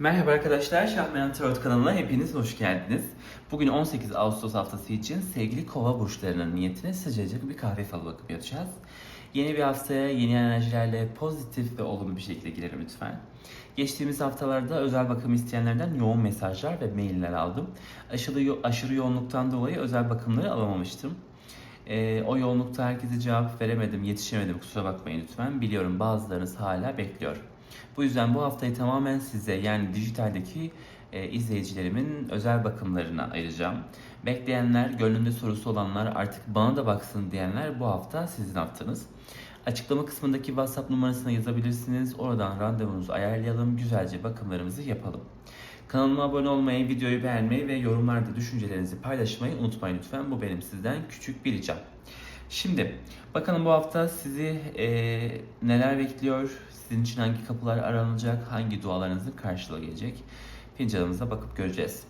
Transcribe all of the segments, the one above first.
Merhaba arkadaşlar, Şahmeran Tarot kanalına hepiniz hoş geldiniz. Bugün 18 Ağustos haftası için sevgili kova burçlarının niyetine sıcacık bir kahve falı bakımı yapacağız. Yeni bir haftaya yeni enerjilerle pozitif ve olumlu bir şekilde girelim lütfen. Geçtiğimiz haftalarda özel bakım isteyenlerden yoğun mesajlar ve mailler aldım. Aşırı, yo- aşırı yoğunluktan dolayı özel bakımları alamamıştım. Ee, o yoğunlukta herkese cevap veremedim, yetişemedim kusura bakmayın lütfen. Biliyorum bazılarınız hala bekliyor. Bu yüzden bu haftayı tamamen size yani dijitaldeki e, izleyicilerimin özel bakımlarına ayıracağım. Bekleyenler, gönlünde sorusu olanlar, artık bana da baksın diyenler bu hafta sizin haftanız. Açıklama kısmındaki WhatsApp numarasına yazabilirsiniz. Oradan randevunuzu ayarlayalım, güzelce bakımlarımızı yapalım. Kanalıma abone olmayı, videoyu beğenmeyi ve yorumlarda düşüncelerinizi paylaşmayı unutmayın lütfen. Bu benim sizden küçük bir ricam. Şimdi bakalım bu hafta sizi e, neler bekliyor? Sizin için hangi kapılar aranacak? Hangi dualarınızın karşılığı gelecek? Fincanımıza bakıp göreceğiz.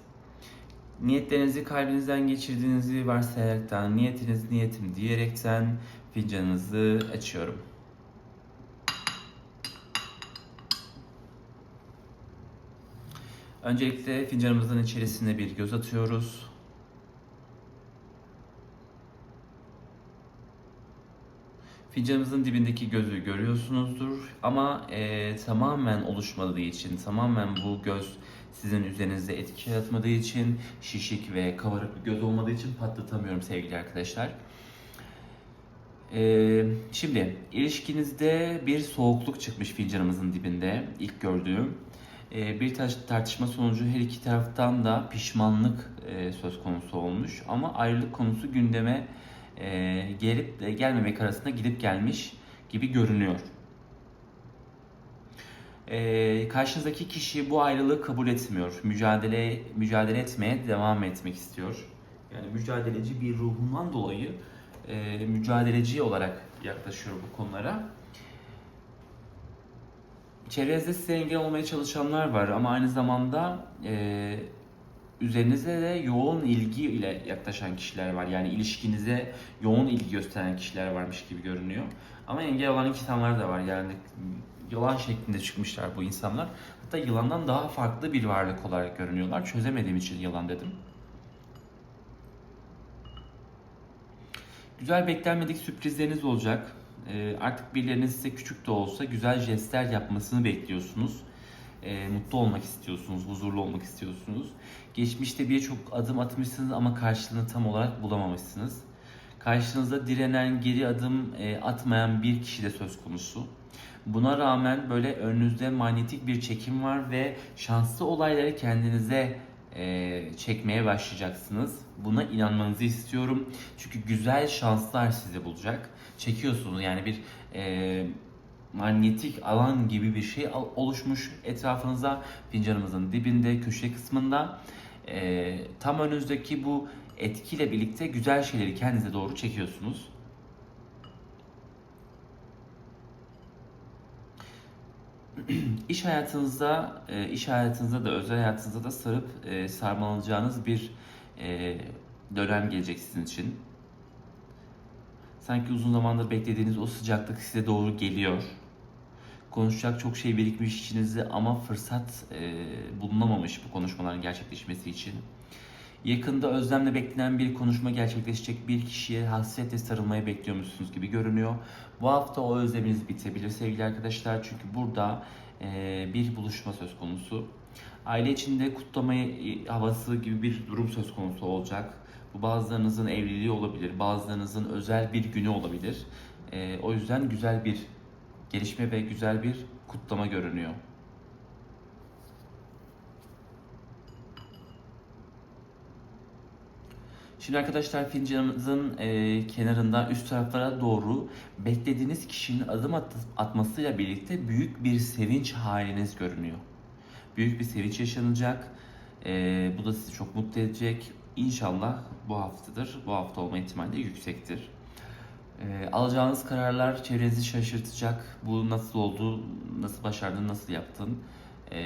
Niyetlerinizi kalbinizden geçirdiğinizi varsayaraktan, niyetiniz niyetim diyerekten fincanınızı açıyorum. Öncelikle fincanımızın içerisine bir göz atıyoruz. Fincanımızın dibindeki gözü görüyorsunuzdur ama e, tamamen oluşmadığı için, tamamen bu göz sizin üzerinizde etki yaratmadığı için, şişik ve kabarık bir göz olmadığı için patlatamıyorum sevgili arkadaşlar. E, şimdi ilişkinizde bir soğukluk çıkmış fincanımızın dibinde ilk gördüğüm. E, bir tar- tartışma sonucu her iki taraftan da pişmanlık e, söz konusu olmuş ama ayrılık konusu gündeme e, gelip de gelmemek arasında gidip gelmiş gibi görünüyor. E, karşınızdaki kişi bu ayrılığı kabul etmiyor. Mücadele mücadele etmeye devam etmek istiyor. Yani mücadeleci bir ruhundan dolayı e, mücadeleci olarak yaklaşıyor bu konulara. Çevrenizde size engel olmaya çalışanlar var ama aynı zamanda e, üzerinize de yoğun ilgi ile yaklaşan kişiler var. Yani ilişkinize yoğun ilgi gösteren kişiler varmış gibi görünüyor. Ama engel olan insanlar da var. Yani yılan şeklinde çıkmışlar bu insanlar. Hatta yılandan daha farklı bir varlık olarak görünüyorlar. Çözemediğim için yılan dedim. Güzel beklenmedik sürprizleriniz olacak. Ee, artık birilerinin size küçük de olsa güzel jestler yapmasını bekliyorsunuz. Ee, mutlu olmak istiyorsunuz, huzurlu olmak istiyorsunuz. Geçmişte birçok adım atmışsınız ama karşılığını tam olarak bulamamışsınız. Karşınızda direnen, geri adım e, atmayan bir kişi de söz konusu. Buna rağmen böyle önünüzde manyetik bir çekim var ve şanslı olayları kendinize e, çekmeye başlayacaksınız. Buna inanmanızı istiyorum. Çünkü güzel şanslar sizi bulacak. Çekiyorsunuz yani bir e, manyetik alan gibi bir şey oluşmuş etrafınızda fincanımızın dibinde köşe kısmında E, tam önünüzdeki bu etkiyle birlikte güzel şeyleri kendinize doğru çekiyorsunuz. İş hayatınızda, e, iş hayatınızda da özel hayatınızda da sarıp e, sarmalanacağınız bir e, dönem gelecek sizin için. Sanki uzun zamandır beklediğiniz o sıcaklık size doğru geliyor. Konuşacak çok şey birikmiş içinizde ama fırsat e, bulunamamış bu konuşmaların gerçekleşmesi için. Yakında özlemle beklenen bir konuşma gerçekleşecek bir kişiye hasretle sarılmayı bekliyormuşsunuz gibi görünüyor. Bu hafta o özleminiz bitebilir sevgili arkadaşlar. Çünkü burada e, bir buluşma söz konusu. Aile içinde kutlamayı e, havası gibi bir durum söz konusu olacak. Bu bazılarınızın evliliği olabilir, bazılarınızın özel bir günü olabilir. E, o yüzden güzel bir gelişme ve güzel bir kutlama görünüyor. Şimdi arkadaşlar fincanımızın e, kenarında üst taraflara doğru beklediğiniz kişinin adım at- atmasıyla birlikte büyük bir sevinç haliniz görünüyor. Büyük bir sevinç yaşanacak. E, bu da sizi çok mutlu edecek. İnşallah bu haftadır. Bu hafta olma ihtimali yüksektir. E, alacağınız kararlar çevrenizi şaşırtacak. Bu nasıl oldu, nasıl başardın, nasıl yaptın e,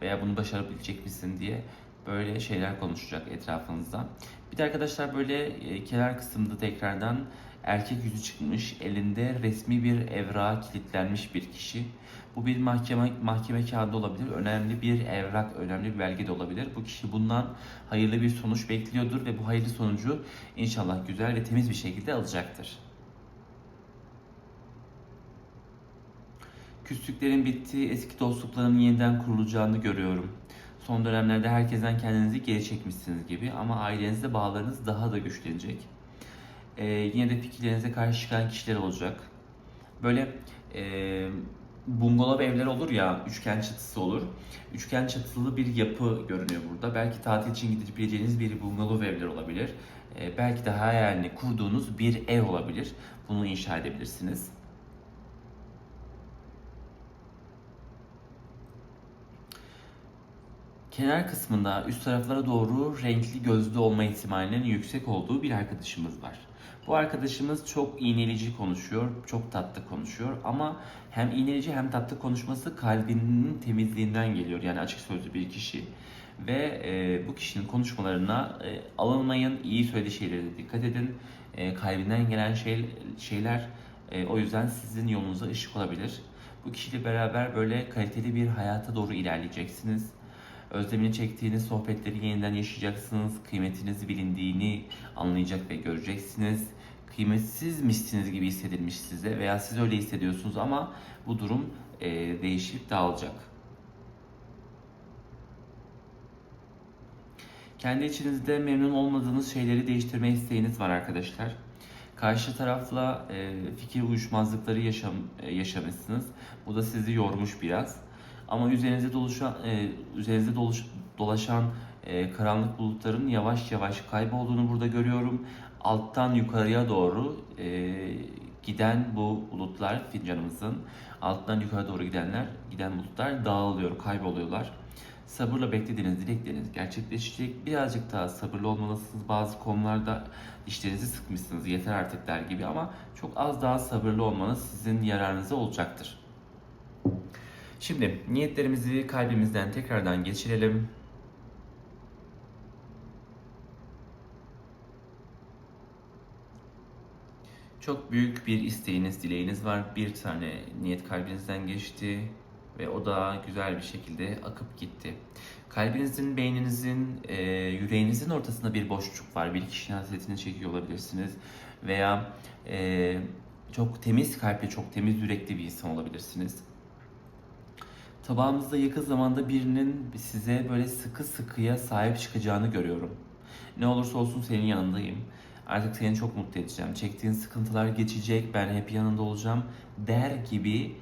veya bunu başarabilecek misin diye böyle şeyler konuşacak etrafınızda. Bir de arkadaşlar böyle e, kenar kısımda tekrardan erkek yüzü çıkmış, elinde resmi bir evrağa kilitlenmiş bir kişi. Bu bir mahkeme mahkeme kağıdı olabilir, önemli bir evrak, önemli bir belge de olabilir. Bu kişi bundan hayırlı bir sonuç bekliyordur ve bu hayırlı sonucu inşallah güzel ve temiz bir şekilde alacaktır. Küslüklerin bittiği, eski dostlukların yeniden kurulacağını görüyorum. Son dönemlerde herkesten kendinizi geri çekmişsiniz gibi ama ailenizle bağlarınız daha da güçlenecek. Ee, yine de fikirlerinize karşı çıkan kişiler olacak. Böyle e, bungalov evler olur ya, üçgen çatısı olur. Üçgen çatılı bir yapı görünüyor burada. Belki tatil için gidebileceğiniz bir bungalov evler olabilir. Ee, belki de hayalini kurduğunuz bir ev olabilir. Bunu inşa edebilirsiniz. Kenar kısmında üst taraflara doğru renkli gözlü olma ihtimalinin yüksek olduğu bir arkadaşımız var. Bu arkadaşımız çok iğneleyici konuşuyor, çok tatlı konuşuyor ama hem iğneleyici hem tatlı konuşması kalbinin temizliğinden geliyor. Yani açık sözlü bir kişi. Ve e, bu kişinin konuşmalarına e, alınmayın, iyi söylediği şeylere dikkat edin. E, kalbinden gelen şey, şeyler e, o yüzden sizin yolunuza ışık olabilir. Bu kişiyle beraber böyle kaliteli bir hayata doğru ilerleyeceksiniz. Özlemini çektiğiniz sohbetleri yeniden yaşayacaksınız. Kıymetiniz bilindiğini anlayacak ve göreceksiniz. Kıymetsizmişsiniz gibi hissedilmiş size veya siz öyle hissediyorsunuz ama bu durum e, değişip dağılacak. Kendi içinizde memnun olmadığınız şeyleri değiştirme isteğiniz var arkadaşlar. Karşı tarafla e, fikir uyuşmazlıkları yaşam, e, yaşamışsınız. Bu da sizi yormuş biraz. Ama üzerinize dolaşan, e, üzerinizde doluş, dolaşan e, karanlık bulutların yavaş yavaş kaybolduğunu burada görüyorum. Alttan yukarıya doğru e, giden bu bulutlar fincanımızın alttan yukarı doğru gidenler, giden bulutlar dağılıyor, kayboluyorlar. Sabırla beklediğiniz dilekleriniz gerçekleşecek. Birazcık daha sabırlı olmalısınız. Bazı konularda dişlerinizi sıkmışsınız yeter artık der gibi ama çok az daha sabırlı olmanız sizin yararınıza olacaktır. Şimdi niyetlerimizi kalbimizden tekrardan geçirelim. Çok büyük bir isteğiniz, dileğiniz var. Bir tane niyet kalbinizden geçti ve o da güzel bir şekilde akıp gitti. Kalbinizin, beyninizin, e, yüreğinizin ortasında bir boşluk var. Bir kişinin hasretini çekiyor olabilirsiniz veya e, çok temiz kalpli, çok temiz yürekli bir insan olabilirsiniz. Tabağımızda yakın zamanda birinin size böyle sıkı sıkıya sahip çıkacağını görüyorum. Ne olursa olsun senin yanındayım. Artık seni çok mutlu edeceğim. Çektiğin sıkıntılar geçecek, ben hep yanında olacağım der gibi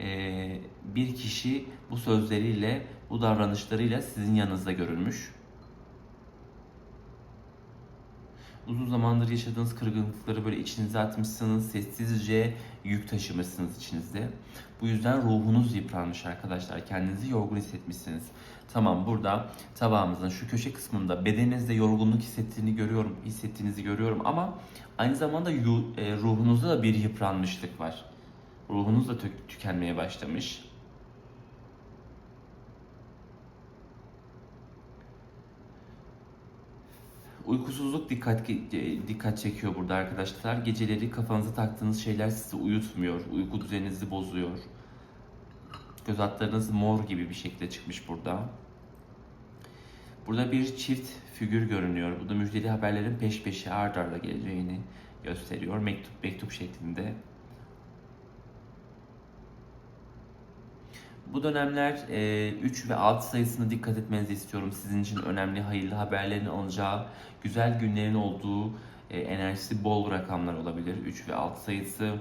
e, bir kişi bu sözleriyle, bu davranışlarıyla sizin yanınızda görülmüş. Uzun zamandır yaşadığınız kırgınlıkları böyle içinize atmışsınız, sessizce yük taşımışsınız içinizde. Bu yüzden ruhunuz yıpranmış arkadaşlar. Kendinizi yorgun hissetmişsiniz. Tamam burada tabağımızın şu köşe kısmında bedeninizde yorgunluk hissettiğini görüyorum, hissettiğinizi görüyorum ama aynı zamanda e, ruhunuzda da bir yıpranmışlık var. Ruhunuz da tü- tükenmeye başlamış. Uykusuzluk dikkat dikkat çekiyor burada arkadaşlar. Geceleri kafanıza taktığınız şeyler sizi uyutmuyor. Uyku düzeninizi bozuyor. Göz altlarınız mor gibi bir şekilde çıkmış burada. Burada bir çift figür görünüyor. Bu da müjdeli haberlerin peş peşe ard arda geleceğini gösteriyor. Mektup mektup şeklinde. Bu dönemler 3 ve 6 sayısına dikkat etmenizi istiyorum. Sizin için önemli hayırlı haberlerin alacağı, güzel günlerin olduğu, e, enerjisi bol rakamlar olabilir. 3 ve 6 sayısı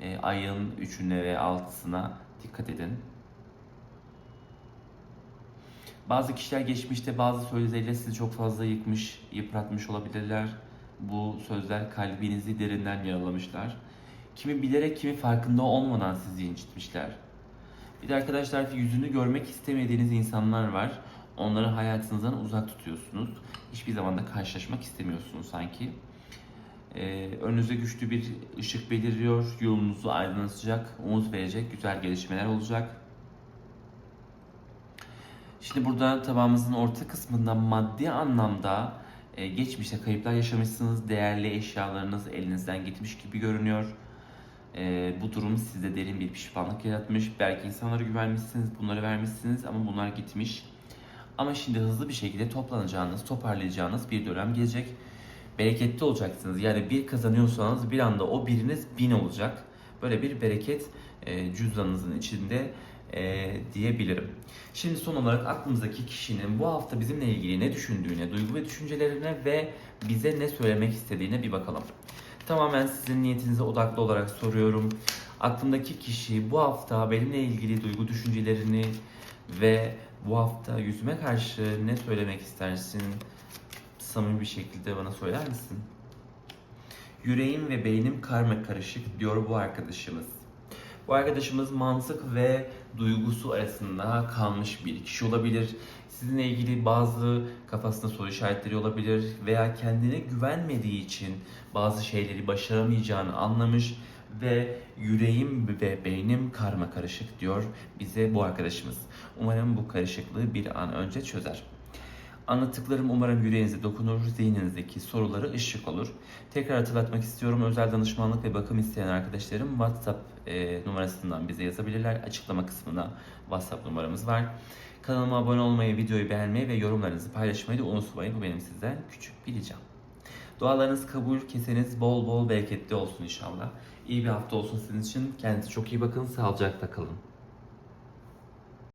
e, ayın 3'üne ve 6'sına dikkat edin. Bazı kişiler geçmişte bazı sözleriyle sizi çok fazla yıkmış, yıpratmış olabilirler. Bu sözler kalbinizi derinden yaralamışlar. Kimi bilerek kimi farkında olmadan sizi incitmişler. Bir de arkadaşlar yüzünü görmek istemediğiniz insanlar var. Onları hayatınızdan uzak tutuyorsunuz. Hiçbir zaman da karşılaşmak istemiyorsunuz sanki. Ee, önünüze güçlü bir ışık beliriyor. Yolunuzu aydınlatacak, umut verecek güzel gelişmeler olacak. Şimdi burada tabağımızın orta kısmında maddi anlamda e, geçmişte kayıplar yaşamışsınız. Değerli eşyalarınız elinizden gitmiş gibi görünüyor. E, bu durum sizde derin bir pişmanlık yaratmış. Belki insanlara güvenmişsiniz, bunları vermişsiniz ama bunlar gitmiş. Ama şimdi hızlı bir şekilde toplanacağınız, toparlayacağınız bir dönem gelecek. Bereketli olacaksınız. Yani bir kazanıyorsanız bir anda o biriniz bin olacak. Böyle bir bereket e, cüzdanınızın içinde e, diyebilirim. Şimdi son olarak aklımızdaki kişinin bu hafta bizimle ilgili ne düşündüğüne, duygu ve düşüncelerine ve bize ne söylemek istediğine bir bakalım. Tamamen sizin niyetinize odaklı olarak soruyorum. Aklımdaki kişi bu hafta benimle ilgili duygu düşüncelerini ve bu hafta yüzüme karşı ne söylemek istersin? Samimi bir şekilde bana söyler misin? Yüreğim ve beynim karma karışık diyor bu arkadaşımız. Bu arkadaşımız mantık ve duygusu arasında kalmış bir kişi olabilir. Sizinle ilgili bazı kafasında soru işaretleri olabilir veya kendine güvenmediği için bazı şeyleri başaramayacağını anlamış ve yüreğim ve beynim karma karışık diyor bize bu arkadaşımız. Umarım bu karışıklığı bir an önce çözer. Anlattıklarım umarım yüreğinize dokunur, zihninizdeki soruları ışık olur. Tekrar hatırlatmak istiyorum. Özel danışmanlık ve bakım isteyen arkadaşlarım WhatsApp e, numarasından bize yazabilirler. Açıklama kısmına WhatsApp numaramız var. Kanalıma abone olmayı, videoyu beğenmeyi ve yorumlarınızı paylaşmayı da unutmayın. Bu benim sizden küçük bir ricam. Dualarınız kabul, keseniz bol bol bereketli olsun inşallah. İyi bir hafta olsun sizin için. Kendinize çok iyi bakın. Sağlıcakla kalın.